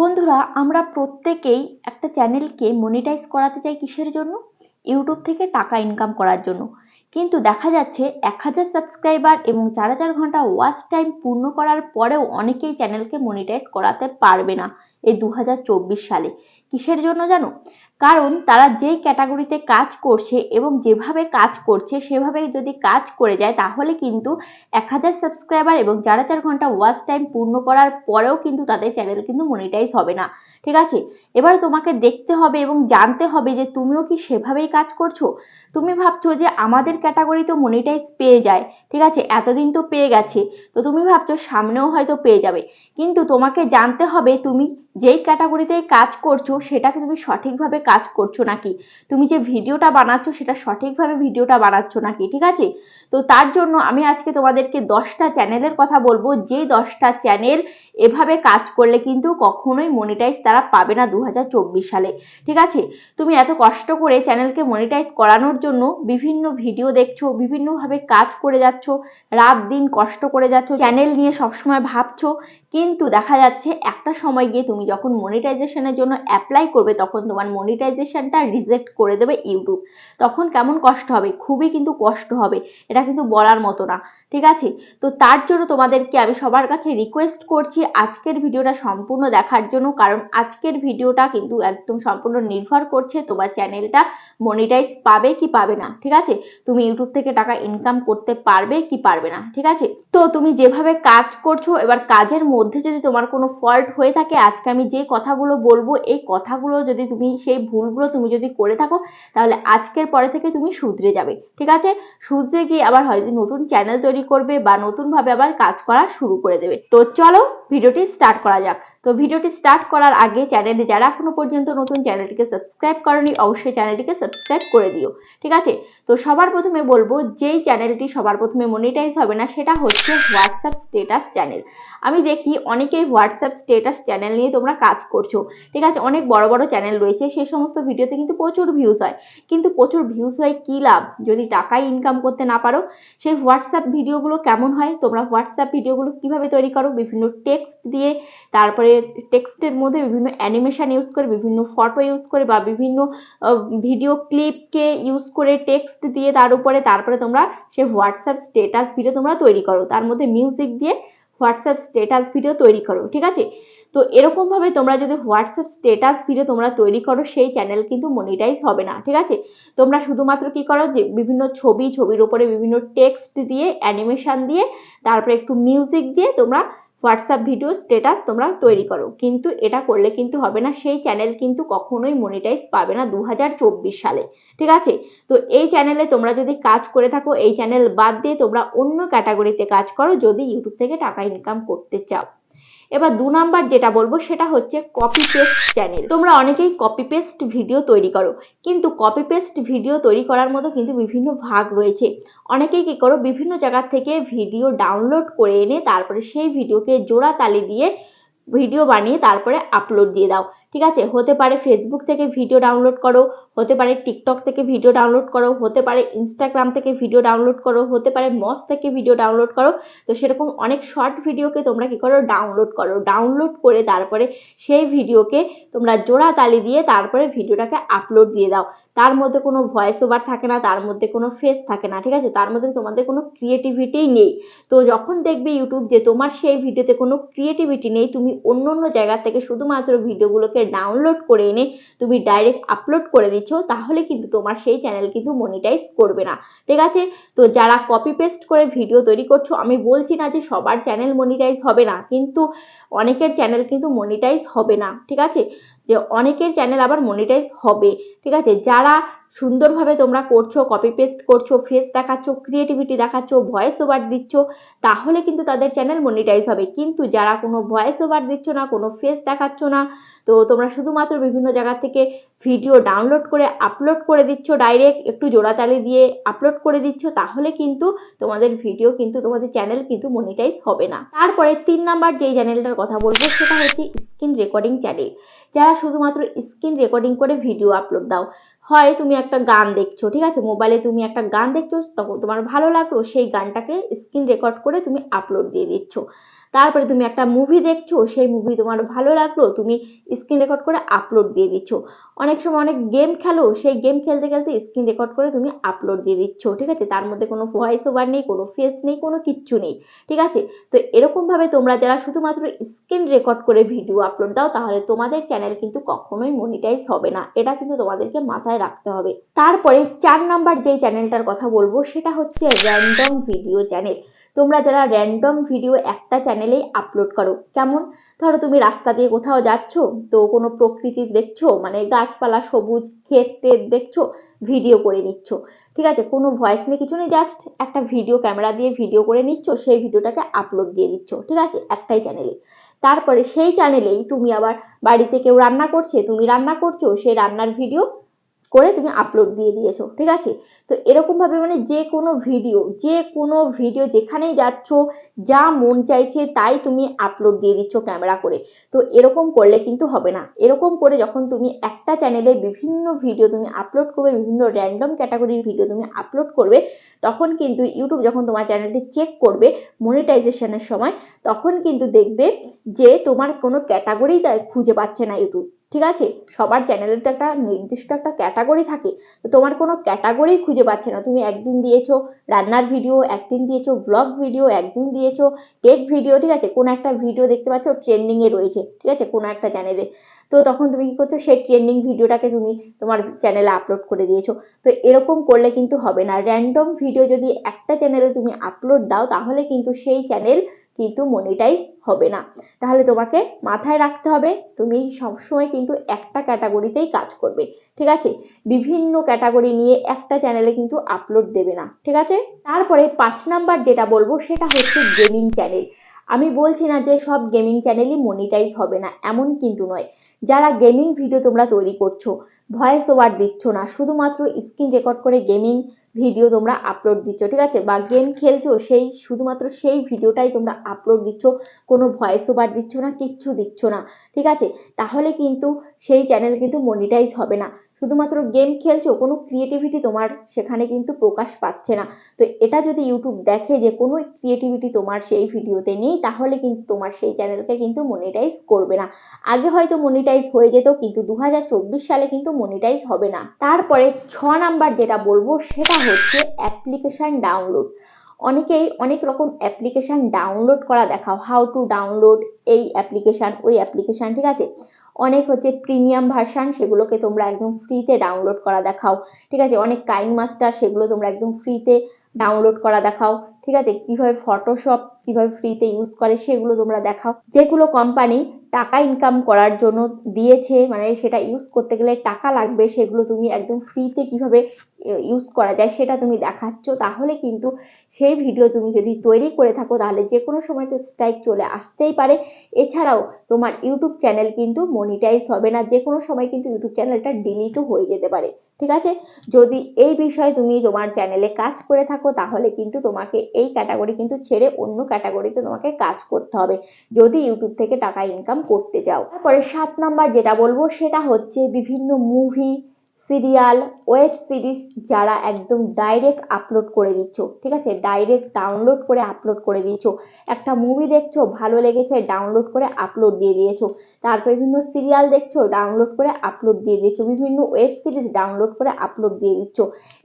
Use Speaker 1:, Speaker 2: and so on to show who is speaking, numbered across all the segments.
Speaker 1: বন্ধুরা, আমরা প্রত্যেকেই একটা চ্যানেলকে মনিটাইজ করাতে চাই কিসের জন্য? ইউটিউব থেকে টাকা ইনকাম করার জন্য। কিন্তু দেখা যাচ্ছে এক হাজার সাবস্ক্রাইবার এবং চার হাজার ঘণ্টা ওয়াচ টাইম পূর্ণ করার পরেও অনেকেই চ্যানেলকে মনিটাইজ করাতে পারবে না এই দু হাজার চব্বিশ সালে। কিসের জন্য জানো? কারণ তারা যেই ক্যাটাগরিতে কাজ করছে এবং যেভাবে কাজ করছে, সেভাবেই যদি কাজ করে যায়, তাহলে কিন্তু এক হাজার সাবস্ক্রাইবার এবং চার হাজার ঘণ্টা ওয়াচ টাইম পূর্ণ করার পরেও কিন্তু তাদের চ্যানেল কিন্তু মনিটাইজ হবে না। ঠিক আছে? এবার তোমাকে দেখতে হবে এবং জানতে হবে যে তুমিও কি সেভাবেই কাজ করছ? তুমি ভাবছ যে আমাদের ক্যাটাগরি তো মনিটাইজ পেয়ে যায়। ঠিক আছে? এতদিন তো পেয়ে গেছে। তো তুমি ভাবছ সামনেও হয়তো পেয়ে যাবে। কিন্তু তোমাকে জানতে হবে তুমি যেই ক্যাটাগরিতে কাজ করছ সেটাকে তুমি সঠিকভাবে কাজ করছ নাকি? তুমি যে ভিডিওটা বানাচ্ছ সেটা সঠিকভাবে ভিডিওটা বানাচ্ছ নাকি? ঠিক আছে? তো তার জন্য আমি আজকে তোমাদেরকে দশটা চ্যানেলের কথা বলব। যে দশটা চ্যানেল এভাবে কাজ করলে কিন্তু কখনোই মনিটাইজ তারা পাবে না দু হাজার চব্বিশ সালে। ঠিক আছে? তুমি এত কষ্ট করে চ্যানেলকে মনিটাইজ করানোর জন্য বিভিন্ন ভিডিও দেখছ, বিভিন্নভাবে কাজ করে যাচ্ছ রাত দিন কষ্ট করে যাচ্ছ চ্যানেল নিয়ে সবসময় ভাবছ, কিন্তু দেখা যাচ্ছে একটা সময় গিয়ে তুমি যখন মনিটাইজেশনের জন্য অ্যাপ্লাই করবে, তখন তোমার মনিটাইজেশনটা রিজেক্ট করে দেবে ইউটিউব তখন কেমন কষ্ট হবে? খুবই কিন্তু কষ্ট হবে। এটা কিন্তু বলার মতো না। ঠিক আছে? তো তার জন্য তোমাদেরকে আমি সবার কাছে রিকোয়েস্ট করছি আজকের ভিডিওটা সম্পূর্ণ দেখার জন্য। কারণ আজকের ভিডিওটা কিন্তু একদম সম্পূর্ণ নির্ভর করছে তোমার চ্যানেলটা মনিটাইজ পাবে কি পাবে না, ঠিক আছে? তুমি ইউটিউব থেকে টাকা ইনকাম করতে পারবে কি পারবে না, ঠিক আছে? তো তুমি যেভাবে কাজ করছ, এবার কাজের মধ্যে যদি তোমার কোনো ফল্ট হয়ে থাকে, আজকে আমি যে কথাগুলো বলব, এই কথাগুলো যদি তুমি, সেই ভুলগুলো তুমি যদি করে থাকো, তাহলে আজকের পরে থেকে তুমি শুধরে যাবে, ঠিক আছে? শুধরে গিয়ে আবার হয়তো নতুন চ্যানেল তৈরি করবে বা নতুনভাবে আবার কাজ করা শুরু করে দেবে। তো চলো ভিডিওটি স্টার্ট করা যাক। তো ভিডিওটি স্টার্ট করার আগে চ্যানেলে যারা এখনও পর্যন্ত নতুন চ্যানেলটিকে সাবস্ক্রাইব করেনি, অবশ্যই চ্যানেলটিকে সাবস্ক্রাইব করে দিও। ঠিক আছে? তো সবার প্রথমে বলব, যেই চ্যানেলটি সবার প্রথমে মনিটাইজ হবে না, সেটা হচ্ছে হোয়াটসঅ্যাপ স্টেটাস চ্যানেল আমি দেখি অনেকেই হোয়াটসঅ্যাপ স্টেটাস চ্যানেল নিয়ে তোমরা কাজ করছ। ঠিক আছে, অনেক বড় বড় চ্যানেল রয়েছে সেই সমস্ত ভিডিওতে কিন্তু প্রচুর ভিউজ হয়। কিন্তু প্রচুর ভিউজ হয় কী লাভ? যদি টাকাই ইনকাম করতে না পারো, সেই হোয়াটসঅ্যাপ ভিডিওগুলো কেমন হয়? তোমরা হোয়াটসঅ্যাপ ভিডিওগুলো কীভাবে তৈরি করো? বিভিন্ন টেক্সট দিয়ে, তারপরে টেক্সটের মধ্যে বিভিন্ন অ্যানিমেশন ইউজ করে, বিভিন্ন ফটো ইউজ করে, বা বিভিন্ন ভিডিও ক্লিপকে ইউজ করে টেক্সট দিয়ে তার উপরে, তারপরে তোমরা সে হোয়াটসঅ্যাপ স্টেটাস ভিডিও তোমরা তৈরি করো। তার মধ্যে মিউজিক দিয়ে হোয়াটসঅ্যাপ স্টেটাস ভিডিও তৈরি করো, ঠিক আছে? তো এরকমভাবে তোমরা যদি হোয়াটসঅ্যাপ স্টেটাস ভিডিও তোমরা তৈরি করো, সেই চ্যানেল কিন্তু মনিটাইজ হবে না, ঠিক আছে? তোমরা শুধুমাত্র কি করো যে বিভিন্ন ছবি, ছবির উপরে বিভিন্ন টেক্সট দিয়ে অ্যানিমেশন দিয়ে, তারপরে একটু মিউজিক দিয়ে তোমরা হোয়াটসঅ্যাপ ভিডিও স্টেটাস তোমরা তৈরি করো। কিন্তু এটা করলে কিন্তু হবে না, সেই চ্যানেল কিন্তু কখনোই মনিটাইজ পাবে না দু হাজার চব্বিশ সালে, ঠিক আছে? তো এই চ্যানেলে তোমরা যদি কাজ করে থাকো, এই চ্যানেল বাদ দিয়ে তোমরা অন্য ক্যাটাগরিতে কাজ করো, যদি ইউটিউব থেকে টাকা ইনকাম করতে চাও। এবার দু নাম্বার যেটা বলব সেটা হচ্ছে কপি পেস্ট চ্যানেল তোমরা অনেকেই কপি পেস্ট ভিডিও তৈরি করো, কিন্তু কপি পেস্ট ভিডিও তৈরি করার মতো কিন্তু বিভিন্ন ভাগ রয়েছে। অনেকেই কী করো, বিভিন্ন জায়গার থেকে ভিডিও ডাউনলোড করে এনে তারপরে সেই ভিডিওকে জোড়া তালি দিয়ে ভিডিও বানিয়ে তারপরে আপলোড দিয়ে দাও। ঠিক আছে? হতে পারে ফেসবুক থেকে ভিডিও ডাউনলোড করো, হতে পারে টিকটক থেকে ভিডিও ডাউনলোড করো, হতে পারে ইনস্টাগ্রাম থেকে ভিডিও ডাউনলোড করো, হতে পারে মস থেকে ভিডিও ডাউনলোড করো। তো সেরকম অনেক শর্ট ভিডিওকে তোমরা কি করো? ডাউনলোড করো। ডাউনলোড করে তারপরে সেই ভিডিওকে তোমরা জোড়া তালি দিয়ে তারপরে ভিডিওটাকে আপলোড দিয়ে দাও। তার মধ্যে কোনো ভয়েস ওভার থাকে না, তার মধ্যে কোনো ফেস থাকে না, ঠিক আছে? তার মধ্যে তোমাদের কোনো ক্রিয়েটিভিটিই নেই। তো যখন দেখবে ইউটিউব যে তোমার সেই ভিডিওতে কোনো ক্রিয়েটিভিটি নেই, তুমি অন্য অন্য জায়গা থেকে শুধুমাত্র ভিডিওগুলোকে ডাউনলোড করে এনে তুমি ডাইরেক্ট আপলোড করে দিচ্ছ, তাহলে কিন্তু তোমার সেই চ্যানেল কিন্তু মনিটাইজ করবে না, ঠিক আছে? তো যারা কপি পেস্ট করে ভিডিও তৈরি করছ, আমি বলছি না যে সবার চ্যানেল মনিটাইজ হবে না, কিন্তু অনেকের চ্যানেল কিন্তু মনিটাইজ হবে না, ঠিক আছে? যে অনেকের চ্যানেল আবার মনিটাইজ হবে, ঠিক আছে? যারা সুন্দরভাবে তোমরা করছ কপি পেস্ট করছ ফেস দেখাচ্ছ ক্রিয়েটিভিটি দেখাচ্ছ ভয়েস ওভার দিচ্ছ, তাহলে কিন্তু তাদের চ্যানেল মনিটাইজ হবে। কিন্তু যারা কোনো ভয়েস ওভার দিচ্ছ না, কোনো ফেস দেখাচ্ছ না, তো তোমরা শুধুমাত্র বিভিন্ন জায়গা থেকে ভিডিও ডাউনলোড করে আপলোড করে দিচ্ছ ডাইরেক্ট একটু জোড়াতালি দিয়ে আপলোড করে দিচ্ছ, তাহলে কিন্তু তোমাদের ভিডিও কিন্তু তোমাদের চ্যানেল কিন্তু মনিটাইজ হবে না। তারপরে তিন নাম্বার যেই চ্যানেলটার কথা বলব, সেটা হচ্ছে স্ক্রিন রেকর্ডিং চ্যানেল যারা শুধুমাত্র স্ক্রিন রেকর্ডিং করে ভিডিও আপলোড দাও, হয় তুমি একটা গান দেখছ, ঠিক আছে? মোবাইলে তুমি একটা গান দেখছ, তখন তোমার ভালো লাগল, সেই গানটাকে স্ক্রিন রেকর্ড করে তুমি আপলোড দিয়ে দিচ্ছ। তারপরে তুমি একটা মুভি দেখছ, সেই মুভি তোমার ভালো লাগল, তুমি স্ক্রিন রেকর্ড করে আপলোড দিয়ে দিচ্ছ। অনেক সময় অনেক গেম খেলো, সেই গেম খেলতে খেলতে স্ক্রিন রেকর্ড করে তুমি আপলোড দিয়ে দিচ্ছ, ঠিক আছে? তার মধ্যে কোনো ভয়েস ওভার নেই, কোনো ফেস নেই, কোনো কিচ্ছু নেই, ঠিক আছে? তো এরকমভাবে তোমরা যারা শুধুমাত্র স্ক্রিন রেকর্ড করে ভিডিও আপলোড দাও, তাহলে তোমাদের চ্যানেল কিন্তু কখনোই মনিটাইজ হবে না। এটা কিন্তু তোমাদেরকে মাথায় রাখতে হবে। তারপরে চার নাম্বার যেই চ্যানেলটার কথা বলব, সেটা হচ্ছে র্যান্ডম ভিডিও চ্যানেল তোমরা যারা র্যান্ডম ভিডিও একটা চ্যানেলেই আপলোড করো, কেমন? ধরো তুমি রাস্তা দিয়ে কোথাও যাচ্ছ, তো কোনো প্রকৃতি দেখছ মানে গাছপালা সবুজ, ক্ষেত টেত দেখছ ভিডিও করে নিচ্ছ। ঠিক আছে, কোনো ভয়েস নেই, কিছু নেই জাস্ট একটা ভিডিও ক্যামেরা দিয়ে ভিডিও করে নিচ্ছ, সেই ভিডিওটাকে আপলোড দিয়ে দিচ্ছ। ঠিক আছে, একটাই চ্যানেলে তারপরে সেই চ্যানেলেই তুমি আবার বাড়িতে কেউ রান্না করছে, তুমি রান্না করছ, সেই রান্নার ভিডিও করে তুমি আপলোড দিয়ে দিয়েছ, ঠিক আছে? তো এরকমভাবে মানে যে কোনো ভিডিও যে কোনো ভিডিও যেখানেই যাচ্ছ, যা মন চাইছে তাই তুমি আপলোড দিয়ে দিচ্ছ ক্যামেরা করে। তো এরকম করলে কিন্তু হবে না। এরকম করে যখন তুমি একটা চ্যানেলে বিভিন্ন ভিডিও তুমি আপলোড করবে, বিভিন্ন র্যান্ডম ক্যাটাগরির ভিডিও তুমি আপলোড করবে, তখন কিন্তু ইউটিউব যখন তোমার চ্যানেলটি চেক করবে মনিটাইজেশনের সময়, তখন কিন্তু দেখবে যে তোমার কোনো ক্যাটাগরি খুঁজে পাচ্ছে না ইউটিউব ঠিক আছে? সবার চ্যানেলের তো একটা নির্দিষ্ট একটা ক্যাটাগরি থাকে। তো তোমার কোনো ক্যাটাগরি খুঁজে পাচ্ছে না। তুমি একদিন দিয়েছ রান্নার ভিডিও একদিন দিয়েছ ব্লগ ভিডিও একদিন দিয়েছ কেক ভিডিও ঠিক আছে? কোনো একটা ভিডিও দেখতে পাচ্ছ ট্রেন্ডিংয়ে রয়েছে, ঠিক আছে? কোনো একটা চ্যানেলে তো তখন তুমি কী করছ? সেই ট্রেন্ডিং ভিডিওটাকে তুমি তোমার চ্যানেলে আপলোড করে দিয়েছ। তো এরকম করলে কিন্তু হবে না। র্যান্ডম ভিডিও যদি একটা চ্যানেলে তুমি আপলোড দাও, তাহলে কিন্তু সেই চ্যানেল কিন্তু মনিটাইজ হবে না। তাহলে তোমাকে মাথায় রাখতে হবে, তুমি সবসময় কিন্তু একটা ক্যাটাগরিতেই কাজ করবে, ঠিক আছে? বিভিন্ন ক্যাটাগরি নিয়ে একটা চ্যানেলে কিন্তু আপলোড দেবে না, ঠিক আছে? তারপরে পাঁচ নাম্বার যেটা বলব, সেটা হচ্ছে গেমিং চ্যানেল আমি বলছি না যে সব গেমিং চ্যানেলই মনিটাইজ হবে না, এমন কিন্তু নয়। যারা গেমিং ভিডিও তোমরা তৈরি করছ ভয়েস ওভার দিচ্ছ না, শুধুমাত্র স্ক্রিন রেকর্ড করে গেমিং ভিডিও তোমরা আপলোড দিচ্ছ, ঠিক আছে? বা গেম খেলছো, সেই শুধুমাত্র সেই ভিডিওটাই তোমরা আপলোড দিচ্ছ, কোনো ভয়েস ওভার দিচ্ছ না, কিচ্ছু দিচ্ছ না, ঠিক আছে? তাহলে কিন্তু সেই চ্যানেল কিন্তু মনিটাইজ হবে না। শুধুমাত্র গেম খেলছো, কোনো ক্রিয়েটিভিটি তোমার সেখানে কিন্তু প্রকাশ পাচ্ছে না। তো এটা যদি ইউটিউব দেখে যে কোনো ক্রিয়েটিভিটি তোমার সেই ভিডিওতে নেই, তাহলে কিন্তু তোমার সেই চ্যানেলকে কিন্তু মনিটাইজ করবে না। আগে হয়তো মনিটাইজ হয়ে যেত, কিন্তু দু হাজার চব্বিশ সালে কিন্তু মনিটাইজ হবে না। তারপরে ছ নাম্বার যেটা বলব, সেটা হচ্ছে অ্যাপ্লিকেশান ডাউনলোড অনেকেই অনেক রকম অ্যাপ্লিকেশান ডাউনলোড করা দেখাও হাউ টু ডাউনলোড এই অ্যাপ্লিকেশান ওই অ্যাপ্লিকেশান ঠিক আছে? অনেক হচ্ছে প্রিমিয়াম ভার্সান সেগুলোকে তোমরা একদম ফ্রিতে ডাউনলোড করা দেখাও। ঠিক আছে? অনেক কাইন মাস্টার সেগুলো তোমরা একদম ফ্রিতে ডাউনলোড করা দেখাও। ঠিক আছে? কীভাবে ফটোশপ কীভাবে ফ্রিতে ইউজ করে সেগুলো তোমরা দেখাও। যেগুলো কোম্পানি টাকা ইনকাম করার জন্য দিয়েছে মানে সেটা ইউজ করতে গেলে টাকা লাগবে, সেগুলো তুমি একদম ফ্রিতে কীভাবে ইউজ করা যায় সেটা তুমি দেখাচ্ছ। তাহলে কিন্তু সেই ভিডিও তুমি যদি তৈরি করে থাকো, তাহলে যে কোনো সময় তো স্ট্রাইক চলে আসতেই পারে। এছাড়াও তোমার ইউটিউব চ্যানেল কিন্তু মনিটাইজ হবে না যে কোনো সময় কিন্তু ইউটিউব চ্যানেলটা ডিলিটও হয়ে যেতে পারে, ঠিক আছে? যদি এই বিষয়ে তুমি তোমার চ্যানেলে কাজ করে থাকো, তাহলে কিন্তু তোমাকে এই ক্যাটাগরি কিন্তু ছেড়ে অন্য ক্যাটাগরিতে তোমাকে কাজ করতে হবে, যদি ইউটিউব থেকে টাকা ইনকাম করতে চাও তারপরে সাত নাম্বার যেটা বলব, সেটা হচ্ছে বিভিন্ন মুভি সিরিয়াল, ওয়েব সিরিজ যারা একদম ডাইরেক্ট আপলোড করে দিচ্ছ, ঠিক আছে? ডাইরেক্ট ডাউনলোড করে আপলোড করে দিচ্ছ একটা মুভি দেখছ, ভালো লেগেছে ডাউনলোড করে আপলোড দিয়ে দিয়েছ। তারপরে বিভিন্ন সিরিয়াল দেখছ ডাউনলোড করে আপলোড দিয়ে দিচ্ছ বিভিন্ন ওয়েব সিরিজ ডাউনলোড করে আপলোড দিয়ে দিচ্ছ।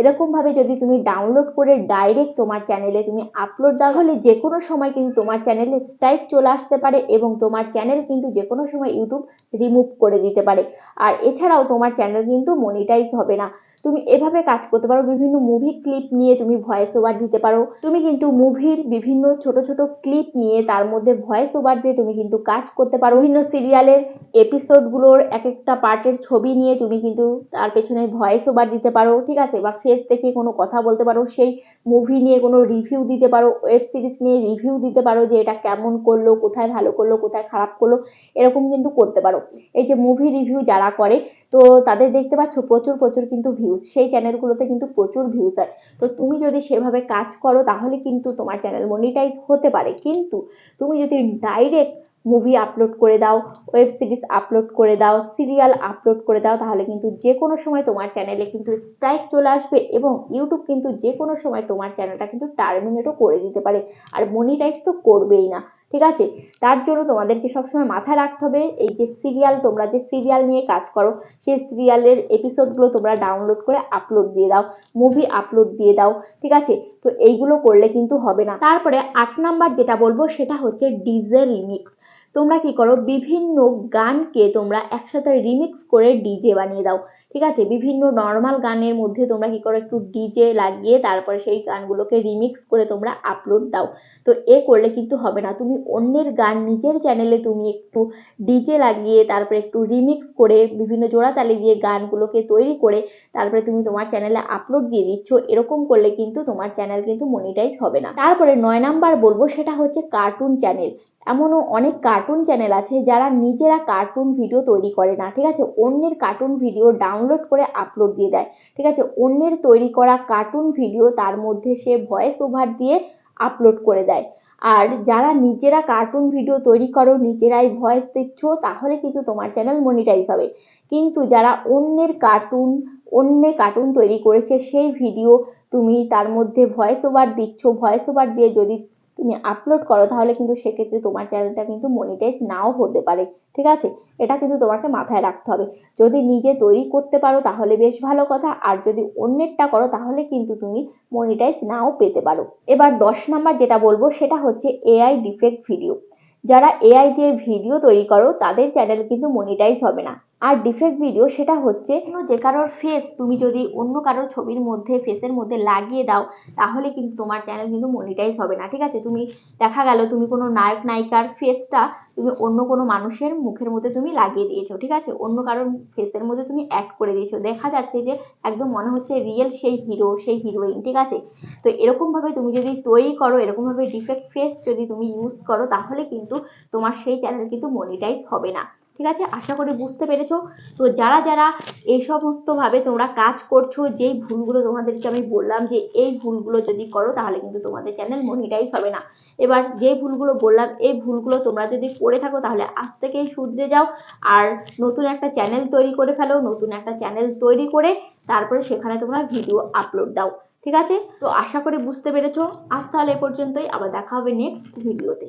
Speaker 1: এরকমভাবে যদি তুমি ডাউনলোড করে ডাইরেক্ট তোমার চ্যানেলে তুমি আপলোড দাও হলে যে কোনো সময় কিন্তু তোমার চ্যানেলে স্ট্রাইক চলে আসতে পারে এবং তোমার চ্যানেল কিন্তু যে কোনো সময় ইউটিউব রিমুভ করে দিতে পারে। আর এছাড়াও তোমার চ্যানেল কিন্তু মনিটাইজ হবে না। তুমি এভাবে কাজ করতে পারো, বিভিন্ন মুভি ক্লিপ নিয়ে তুমি ভয়েস ওভার দিতে পারো। তুমি কিন্তু মুভির বিভিন্ন ছোট ছোট ক্লিপ নিয়ে তার মধ্যে ভয়েস ওভার দিয়ে তুমি কিন্তু কাজ করতে পারো। বিভিন্ন সিরিয়ালের এপিসোডগুলোর এক একটা পার্টের ছবি নিয়ে তুমি কিন্তু তার পেছনে ভয়েস ওভার দিতে পারো, ঠিক আছে? বা ফেস দেখে কোনো কথা বলতে পারো, সেই মুভি নিয়ে কোনো রিভিউ দিতে পারো ওয়েব সিরিজ নিয়ে রিভিউ দিতে পারো যে এটা কেমন করল, কোথায় ভালো করল, কোথায় খারাপ করল, এরকম কিন্তু করতে পারো। এই যে মুভি রিভিউ যারা করে তো তাদের দেখতে পাচ্ছ প্রচুর প্রচুর কিন্তু ভিউজ সেই চ্যানেলগুলোতে কিন্তু প্রচুর ভিউজ হয়। তো তুমি যদি সেভাবে কাজ করো, তাহলে কিন্তু তোমার চ্যানেল মনিটাইজ হতে পারে। কিন্তু তুমি যদি ডাইরেক্ট মুভি আপলোড করে দাও ওয়েব সিরিজ আপলোড করে দাও, সিরিয়াল আপলোড করে দাও, তাহলে কিন্তু যে কোনো সময় তোমার চ্যানেলে কিন্তু স্ট্রাইক চলে আসবে এবং ইউটিউব কিন্তু যে কোনো সময় তোমার চ্যানেলটা কিন্তু টার্মিনেটও করে দিতে পারে। আর মনিটাইজ তো করবেই না, ঠিক আছে? তার জন্য তোমাদেরকে সবসময় মাথায় রাখতে হবে, এই যে সিরিয়াল, তোমরা যে সিরিয়াল নিয়ে কাজ করো, সেই সিরিয়ালের এপিসোডগুলো তোমরা ডাউনলোড করে আপলোড দিয়ে দাও মুভি আপলোড দিয়ে দাও, ঠিক আছে? তো এইগুলো করলে কিন্তু হবে না। তারপরে আট নাম্বার যেটা বলব, সেটা হচ্ছে ডিজে রিমিক্স। তোমরা কি করো, বিভিন্ন গানকে তোমরা একসাথে রিমিক্স করে ডিজে বানিয়ে দাও, ঠিক আছে? বিভিন্ন নর্মাল গানের মধ্যে তোমরা কি করো, একটু ডিজে লাগিয়ে তারপরে সেই গানগুলোকে রিমিক্স করে তোমরা আপলোড দাও। তো এ করলে কিন্তু হবে না। তুমি অন্যের গান নিজের চ্যানেলে তুমি একটু ডিজে লাগিয়ে তারপরে একটু রিমিক্স করে বিভিন্ন জোড়াতালি দিয়ে গানগুলোকে তৈরি করে তারপরে তুমি তোমার চ্যানেলে আপলোড দিয়ে দিচ্ছ, এরকম করলে কিন্তু তোমার চ্যানেল কিন্তু মনিটাইজ হবে না। তারপরে নয় নাম্বার বলব, সেটা হচ্ছে কার্টুন চ্যানেল এমনও অনেক কার্টুন চ্যানেল আছে যারা নিজেরা কার্টুন ভিডিও তৈরি করে না, ঠিক আছে? অন্যের কার্টুন ভিডিও ডাউনলোড করে আপলোড দিয়ে দেয়, ঠিক আছে? অন্যের তৈরি করা কার্টুন ভিডিও তার মধ্যে সে ভয়েস ওভার দিয়ে আপলোড করে দেয়। আর যারা নিজেরা কার্টুন ভিডিও তৈরি করো, নিজেরাই ভয়েস দিচ্ছ, তাহলে কিন্তু তোমার চ্যানেল মনিটাইজ হবে। কিন্তু যারা অন্যের কার্টুন অন্য কার্টুন তৈরি করেছে, সেই ভিডিও তুমি তার মধ্যে ভয়েস ওভার দিচ্ছ ভয়েস ওভার দিয়ে যদি তুমি আপলোড করো, তাহলে কিন্তু সেক্ষেত্রে তোমার চ্যানেলটা কিন্তু মনিটাইজ নাও হতে পারে, ঠিক আছে? এটা কিন্তু তোমাকে মাথায় রাখতে হবে। যদি নিজে তৈরি করতে পারো, তাহলে বেশ ভালো কথা। আর যদি অন্যেরটা করো, তাহলে কিন্তু তুমি মনিটাইজ নাও পেতে পারো। এবার দশ নাম্বার যেটা বলব, সেটা হচ্ছে এআই ডিফেক্ট ভিডিও যারা এআই দিয়ে ভিডিও তৈরি করো, তাদের চ্যানেল কিন্তু মনিটাইজ হবে না। আর ডিফেক্ট ভিডিও সেটা হচ্ছে যে কারোর ফেস তুমি যদি অন্য কারোর ছবির মধ্যে ফেসের মধ্যে লাগিয়ে দাও, তাহলে কিন্তু তোমার চ্যানেল কিন্তু মনিটাইজ হবে না, ঠিক আছে? তুমি দেখা গেল তুমি কোনো নায়ক, নায়িকার ফেসটা তুমি অন্য কোনো মানুষের মুখের মধ্যে তুমি লাগিয়ে দিয়েছ, ঠিক আছে? অন্য কারোর ফেসের মধ্যে তুমি অ্যাড করে দিয়েছ। দেখা যাচ্ছে যে একদম মনে হচ্ছে রিয়েল সেই হিরো সেই হিরোইন ঠিক আছে? তো এরকমভাবে তুমি যদি তৈরি করো, এরকমভাবে ডিফেক্ট ফেস যদি তুমি ইউজ করো, তাহলে কিন্তু তোমার সেই চ্যানেল কিন্তু মনিটাইজ হবে না। ঠিক আছে? আশা করি বুঝতে পেরেছ। তো যারা যারা এই সমস্তভাবে তোমরা কাজ করছ, যেই ভুলগুলো তোমাদেরকে আমি বললাম যে এই ভুলগুলো যদি করো, তাহলে কিন্তু তোমাদের চ্যানেল মনিটাইজ হবে না। এবার যে ভুলগুলো বললাম, এই ভুলগুলো তোমরা যদি করে থাকো, তাহলে আজ থেকেই শুধরে যাও আর নতুন একটা চ্যানেল তৈরি করে ফেলো, নতুন একটা চ্যানেল তৈরি করে তারপরে সেখানে তোমরা ভিডিও আপলোড দাও। ঠিক আছে? তো আশা করি বুঝতে পেরেছ। আজ তাহলে এ পর্যন্তই। আবার দেখা হবে নেক্সট ভিডিওতে